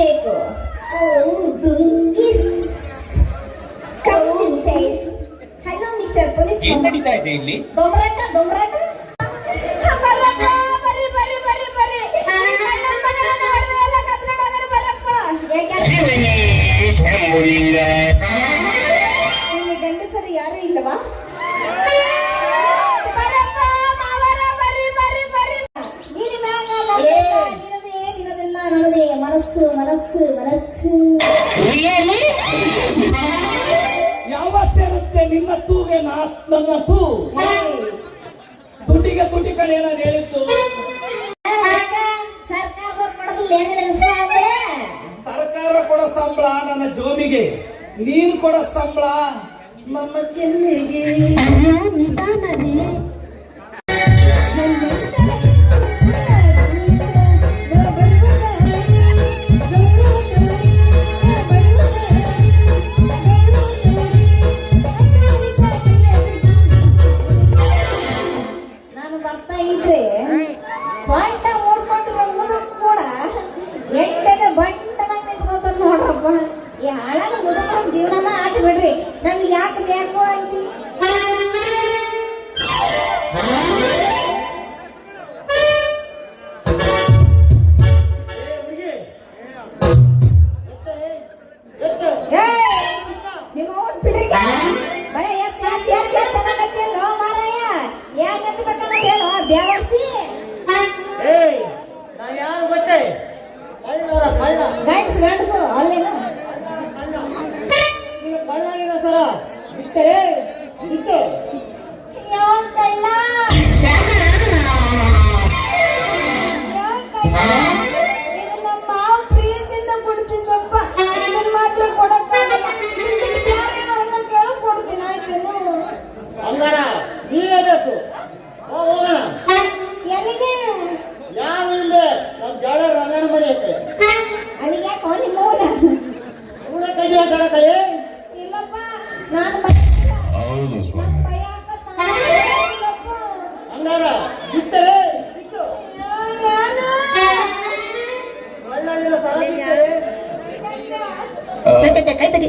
ಬೇಕು. Hello mister police ಏನ್ ನಡೀತಾ ಇದೆ ಇಲ್ಲಿ? ದೊಂಬರಾಟ ದೊಂಬರಾಟ ಗಂಡಸರು ಯಾರು ಇಲ್ಲವಾ? ನಿನಗೆ ನೀನ್ ಕೊಡ ಸಂಬಳ. ನನ್ನ ಕೆನ್ನಿಗೆ ಮಾತಾಡ ಕಲೆ ನಾನು ಹೌದು ಸ್ವಾಮಿ. ಬಿತ್ತು ಕೈ ತೆಗಿ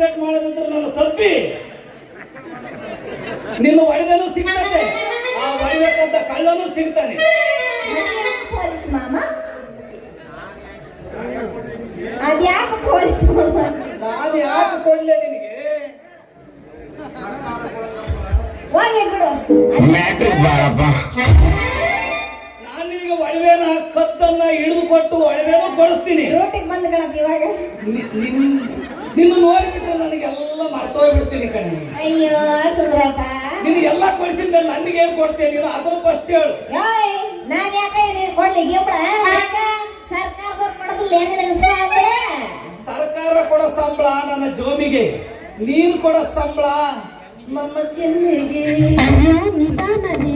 ಕಂಪ್ಲೇಂಟ್ ಮಾಡೋದಿದ್ರೆ ನಾನು ತಪ್ಪಿ. ನಿನ್ನ ಒಡವೆನೂ ಸಿಗ್ತದೆ. ಆ ಒಡಬೇಕಂತ ಕಳ್ಳನು ಸಿಗ್ತಾನೆ. ಮಾಮ? ಅದ್ಯಾಕೆ ಮಾಮ? ನಾನು ಯಾಕೆ ಕೊಡ್ಲೆ ನಿನಗೆ? ಹೋಗಿ ಬಿಡು ನಾನು ನಿನಗೆ ಒಡವೆನ ಕತ್ತನ್ನ ಹಿಡಿದು ಕೊಟ್ಟು ಒಡವೆನೂ ಕೊಡಿಸ್ತೀನಿ. ರೋಟಿಗೆ ಬಂದ್ಗಳಪ್ಪ ಇವಾಗ. ನಿನ್ನ ನೋಡಿಬಿಟ್ರೆ ನನಗೆ ಎಲ್ಲ ಮರ್ತೋಗ್ಬಿಡ್ತೀನಿ ಕಣೆ. ಅಯ್ಯೋ ಸುಂದರಪ್ಪ ನಿನಗೆ ಎಲ್ಲ ಕೊಡಿಸಿದ ನನಗೆ ಏನ್ ಕೊಡ್ತೀನಿ ನೀನು? ಅದನ್ನ ಫಸ್ಟ್ ಹೇಳು. ನಾನು ಯಾಕೆ ನೀನು ಕೊಡ್ಲಿ ಗಿಫ್ಟ್ ಸರ್ಕಾರದವ್ರು ಕೊಡೋದಿಲ್ಲ ಹೆಂಗ್ರೆ ಸರ್ಕಾರ ಕೊಡೋ ಸಂಬಳ ನನ್ನ ಜೋಮಿಗೆ ನೀನು ಕೊಡೋ ಸಂಬಳ ನನ್ನ ಚೆನ್ನಿಗೆ ನಿಧಾನದಿ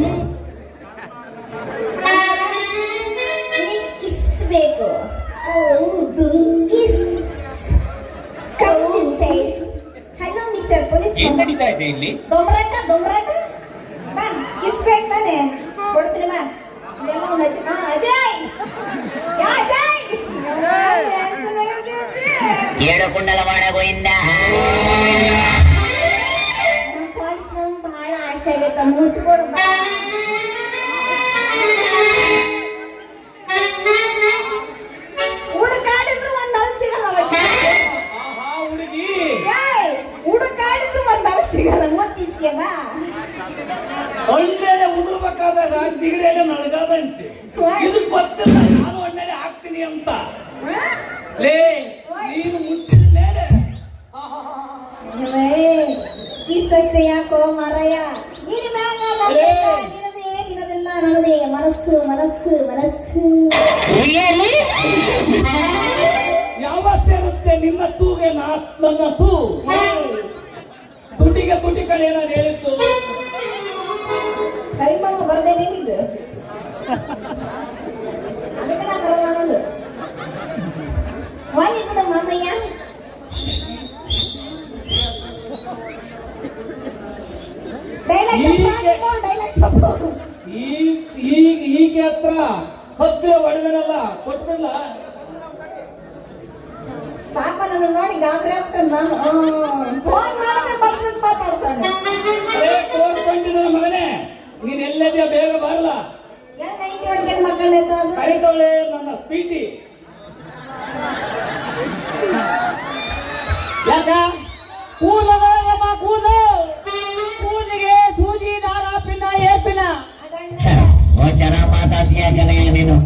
ಕಿಸ್ಬೇಕು. ಹೌದು. ಏನ್ ನಡೀತಾ ಇದೆ ಇಲ್ಲಿ? ದೊಂಬರಾಟ ದೊಂಬರಾಟ ಬಾ ತಾನೆ ಕೊಡ್ತೀನಿ ಬಾ ಇಲ್ಲೆಲ್ಲ ಒಂದು ಅಜಯ್ ಹಾ ಅಜಯ್. ಯಾ ಅಜಯ್. ಏಳು ಕುಂಡಲ ಮಾಡ ಗೋವಿಂದ. ನಮ್ಮ ನಮ್ಗೆ ಬಹಳ ಆಸೆ ಆಗೈತೆ ಮುಟ್ಕೊಡು ಅಂತ ಲೇ ನೀನು ಮುಟ್ಟಿದ ಮೇಲೆ. ಇಷ್ಟಷ್ಟೇ ಯಾಕೋ ಮರಯ? ಇನ್ ಮ್ಯಾಗ ನನ್ನದೆಲ್ಲ ನನ್ನದೇ. ಮನಸ್ಸು ಮನಸ್ಸು ಮನಸ್ಸು. ಯಾವ ಸೇರುತ್ತೆ ನಿಮ್ಮ ತೂಗೆ ನನ್ನ ತೂ? ತುಟಿಗೆ ತುಟಿ ಕಡೆ ನಾನು ಹೇಳಿತ್ತು ಕರಿಮಮ್ಮ ಬರ್ದೇನೆ ನಿಂದು ಹತ್ರ ಹತ್ತಿರ ಒಡವೆನಲ್ಲ ಕೊಟ್ಬಿಡ್ಲ? ಪಾಪ ನನ್ನ ನೋಡಿ ಗಾಬರಿ ಆಗ್ತಾನೆ ನಾನು ಫೋನ್ ಮಾಡಿದ್ರೆ ಬರ್ಬಿಟ್ಟು ಮಾತಾಡ್ತಾನೆ. ಮಗನೇ ನೀನ್ ಬೇಗ ಬರಲ್ಲ ಕರಿತವಳೆ ನನ್ನ ಸ್ಪೀಟಿ ಯಾಕ? ಕೂದಲು ಕೂದ ಕೂದು ಕೂದಿಗೆ ಸೂಜಿ ದಾರ ಪಿನ್ನ ಏ ಪಿನ್ನ ಅದನ್ನ ಜನ ಮಾತಾಡ್ತೀಯ ಜನ ನೀನು.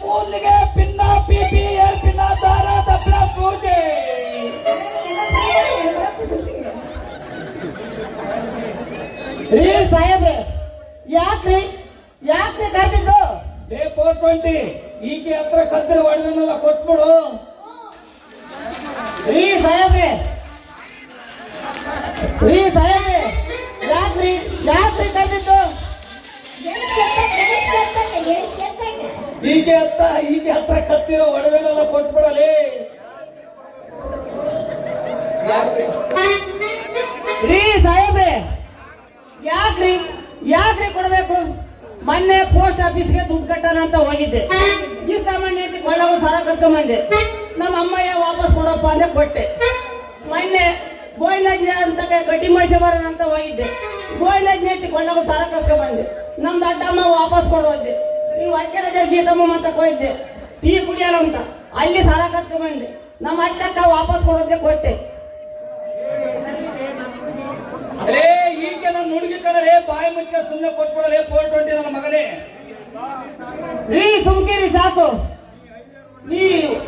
ಕೂದಲಿಗೆ ಪಿನ್ನ ಪಿಪಿ ಏರ್ ಪಿನ್ನ ದಾರ ದಪ್ಪಳ ಪೂಜೆ ರೀ ಸಾಹೇಬ್ರೆ ಯಾಕ್ರಿ? ಯಾಕ್ರಿ ಕರ್ತಿದ್ದು ಡೇ ಫೋರ್ ಟ್ವೆಂಟಿ ಹತ್ರ ಕದ್ರೆ ಒಡವೆನೆಲ್ಲ ಕೊಟ್ಬಿಡು. ರೀ ಸಾಹೇಬ್ರೆ. ರೀ ಸಾಹೇಬ್ರೆ. ಯಾಕ್ರಿ ಯಾಕ್ರಿ ಕರ್ತಿದ್ದು ಈಕೆ ಹತ್ತ ಈಕೆ ಹತ್ರ ಕತ್ತಿರೋ ಒಡವೆನೆಲ್ಲ ಕೊಟ್ಬಿಡಲಿ. ರೀ ಸಾಹೇಬ್ರೆ. ಯಾಕ್ರಿ ಯಾಕ್ರಿ ಕೊಡ್ಬೇಕು? ಮೊನ್ನೆ ಪೋಸ್ಟ್ ಆಫೀಸ್ಗೆ ದುಡ್ಡು ಕಟ್ಟೋಣ ಅಂತ ಹೋಗಿದ್ದೆ. ಈ ಸಾಮಾನ್ಯ ಕೊಳ್ಳವ ಸರ ಕರ್ಕೊಂಬಂದೆ ನಮ್ಮ ಅಮ್ಮಯ್ಯ ವಾಪಸ್ ಕೊಡಪ್ಪ ಅಂದ್ರೆ ಕೊಟ್ಟೆ. ಮೊನ್ನೆ ಗೋವಿಂದಜ್ಞ ಅಂತ ಗಟ್ಟಿ ಬರೋಣ ಅಂತ ಹೋಗಿದ್ದೆ. ಗೋವಿಂದಜ್ಞ ಇಟ್ಟು ಕೊಳ್ಳವ ಸರ ಕರ್ಕೊಂಬಂದೆ ನಮ್ದು ಅಡ್ಡಮ್ಮ ವಾಪಸ್ ಕೊಡೋದ್ದೆ ನೀವು ಅಜ್ಜರ ಗೀತಮ್ಮ ಅಂತ ಹೋಗಿದ್ದೆ ಟೀ ಕುಡಿಯೋಣ ಅಂತ. ಅಲ್ಲಿ ಸರ ಕರ್ಕೊಂಬಂದೆ ನಮ್ಮ ಅಜ್ಜಕ್ಕ ವಾಪಸ್ ಕೊಡೋದೇ ಕೊಟ್ಟೆ ಅರೇ ಈಕೆ ನನ್ನ ಹುಡುಗಿ ಕಡಲೆ ಬಾಯಿ ಮುಚ್ಚ ಸುಮ್ಮನೆ ಕೊಟ್ಬಿಡಲೇ ಫೋರ್ ಟ್ವೆಂಟಿ ನನ್ನ ಮಗನೇ. ರೀ ಸುಮ್ಕಿರಿ ಸಾಕು. ನೀ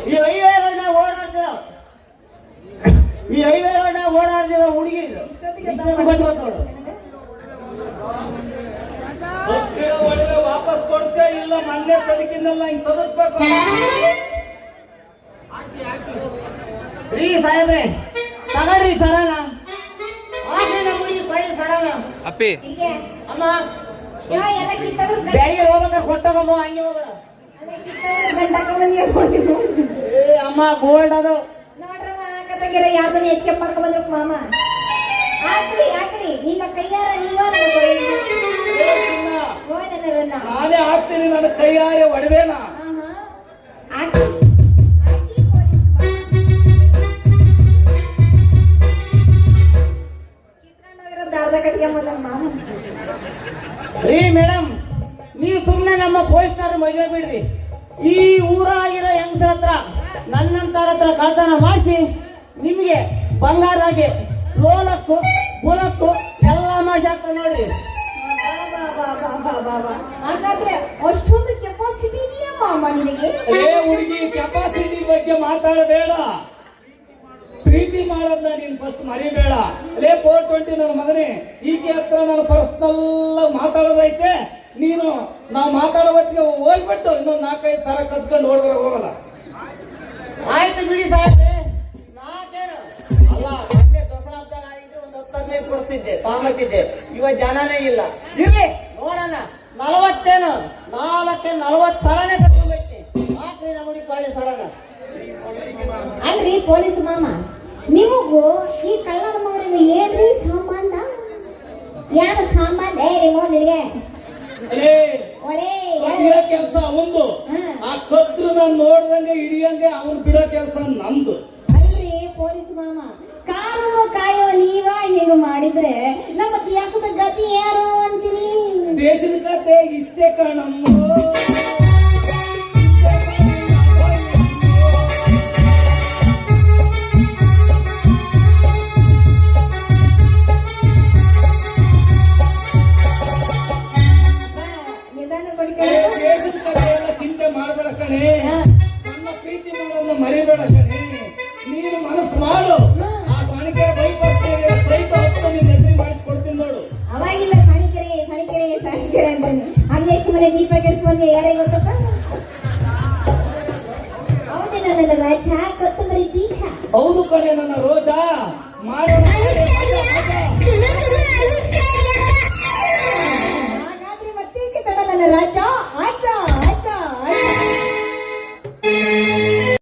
ಈ ಹೈವೇ ರೋಡ್ನ ಓಡಾಡ್ತೀರ ಈ ಹೈವೇ ರೋಡ್ನ ಓಡಾಡ್ತಿರೋ ಹುಡುಗಿ ವಾಪಸ್ ಕೊಡ್ತೇ ಇಲ್ಲ ಮೊನ್ನೆ ತದಕಿಂದಲ್ಲ ಹಿಂಗ್ ತದಕ್ಬೇಕು. ರೀ ಸಾಹೇಬ್ರೆ ತಗೊಳ್ರಿ ಸರನ. ಅಪ್ಪಿ. ಅಮ್ಮ. ಬೆಳಿಗ್ಗೆ ಹೋಗ್ಬೇಕಾದ್ರೆ ಕೊಟ್ಟೋಗಮ್ಮ ಹಂಗೆ ಹೇಳ್ಕೊಂಡಿದ್ರು ಏ ಅಮ್ಮ ಗೋಲ್ಡ್ ಅದು. ನೋಡ್ರವ ಹಾಕತಂಗಿರ ಯಾವ್ದನ್ನ ಹೆಚ್ಚಿಗೆ ಪಡ್ಕೊ ಬಂದ್ರು ಮಾಮ ಹಾಕ್ರಿ ಹಾಕ್ರಿ. ನಿಮ್ಮ ಕೈಯಾರ ನೀವ ನಾನೇ ಹಾಕ್ತೀನಿ ನನ್ನ ಕೈಯಾರೆ ಒಡವೆನ. ಹಾಕಿ ರೀ ಮೇಡಮ್ ನೀವು ಸುಮ್ಮನೆ ನಮ್ಮ ಪೊಲೀಸ್ನವ್ರ ಮದುವೆ ಬಿಡ್ರಿ. ಈ ಊರಾಗಿರೋ ಹೆಂಗಸರ ಹತ್ರ ನನ್ನಂತರ ಹತ್ರ ಕಳ್ತನ ಮಾಡಿಸಿ ನಿಮಗೆ ಬಂಗಾರಾಗಿ ಲೋಲಕ್ಕು ಬುಲಕ್ಕು ಎಲ್ಲ ಮಾಡಿ ಹಾಕ್ತಾರೆ ನೋಡ್ರಿ. ಹಾಗಾದ್ರೆ ಅಷ್ಟೊಂದು ಕೆಪಾಸಿಟಿ ಇದೆಯಾ ಮಾಮ ನಿನಗೆ? ಏ ಹುಡುಗಿ ಕೆಪಾಸಿಟಿ ಬಗ್ಗೆ ಮಾತಾಡಬೇಡ. ಪ್ರೀತಿ ಮಾಡೋದನ್ನ ನೀನ್ ಫಸ್ಟ್ ಮರಿಬೇಡ. ಅಲ್ಲೇ ಫೋರ್ ಟ್ವೆಂಟಿ ನನ್ನ ಮಗನೇ ಈಕೆ ಹತ್ರ ನಾನು ಪರ್ಸನಲ್ ಮಾತಾಡೋದೈತೆ. ನೀನು ನಾವು ಮಾತಾಡೋ ಹೊತ್ತಿಗೆ ಹೋಗ್ಬಿಟ್ಟು ಇನ್ನೊಂದು ನಾಲ್ಕೈದು ಸಾವಿರ ಕತ್ಕೊಂಡು ಓಡ್ಬರ ಹೋಗಲ್ಲ. ಆಯ್ತು ಬಿಡಿ ಸಾಹೇಬ್ರೆ. ಅಲ್ಲ ಮೊನ್ನೆ ದಸರಾ ಹಬ್ಬದಾಗ ಆಗಿದ್ರೆ ಒಂದು ಹತ್ತು ಹದಿನೈದು ತಾಮತ್ತಿದ್ದೆ ಇವಾಗ ಜನನೇ ಇಲ್ಲ. ಇರ್ಲಿ ನೋಡೋಣ. ನಲವತ್ತೇನು? ನಾಲ್ಕೆ ನಲವತ್ತು ಸರನೇ ಕರ್ಕೊಂಡ್ಬಿಟ್ಟಿ ಮಾತ್ರ ಕೊಳ್ಳಿ ಸರನ. ಅಲ್ರಿ ಪೊಲೀಸ್ ಮಾಮ. ನಿಮಗೂ ಈ ಕಳ್ಳರ ಏನು ಏನ್ರಿ ಸಂಬಂಧ? ಯಾರು ಸಂಬಂಧ? ಏ ನಿಮ್ಮ ನಿನಗೆ. ಒಳೇ ಹಿಡಿಯೋ ಕೆಲಸ ಅವಂದು. ಆ ಕದ್ರು ನಾನು ನೋಡ್ದಂಗೆ ಹಿಡಿಯಂಗೆ ಅವ್ನು ಬಿಡೋ ಕೆಲಸ ನಂದು ಅಲ್ರಿ ಪೊಲೀಸ್ ಮಾಮ. ಕಾನೂನು ಕಾಯೋ ನೀವ ಹೀಗೆ ಮಾಡಿದ್ರೆ ನಮ್ಮ ದೇಶದ ಗತಿ ಯಾರು ಅಂತೀನಿ ದೇಶದ ಕತೆ ಇಷ್ಟೇ ಕಣಮ್ಮ. ಸಣಿಕೆರೆ ಅಂತಾನೆ ಅಲ್ಲಿ ಎಷ್ಟು ಮನೆ ದೀಪ ಕೆಡಿಸ್ಬಂದು ಯಾರೇ ಗೊತ್ತಪ್ಪ ಹೌದು ನನ್ನ ರಾಜ ಕೊತ್ತಂಬರಿ ಬೀಜ ಹೌದು ಕಣೆ ನನ್ನ ರೋಜಾ ಮಾಡೋಣ.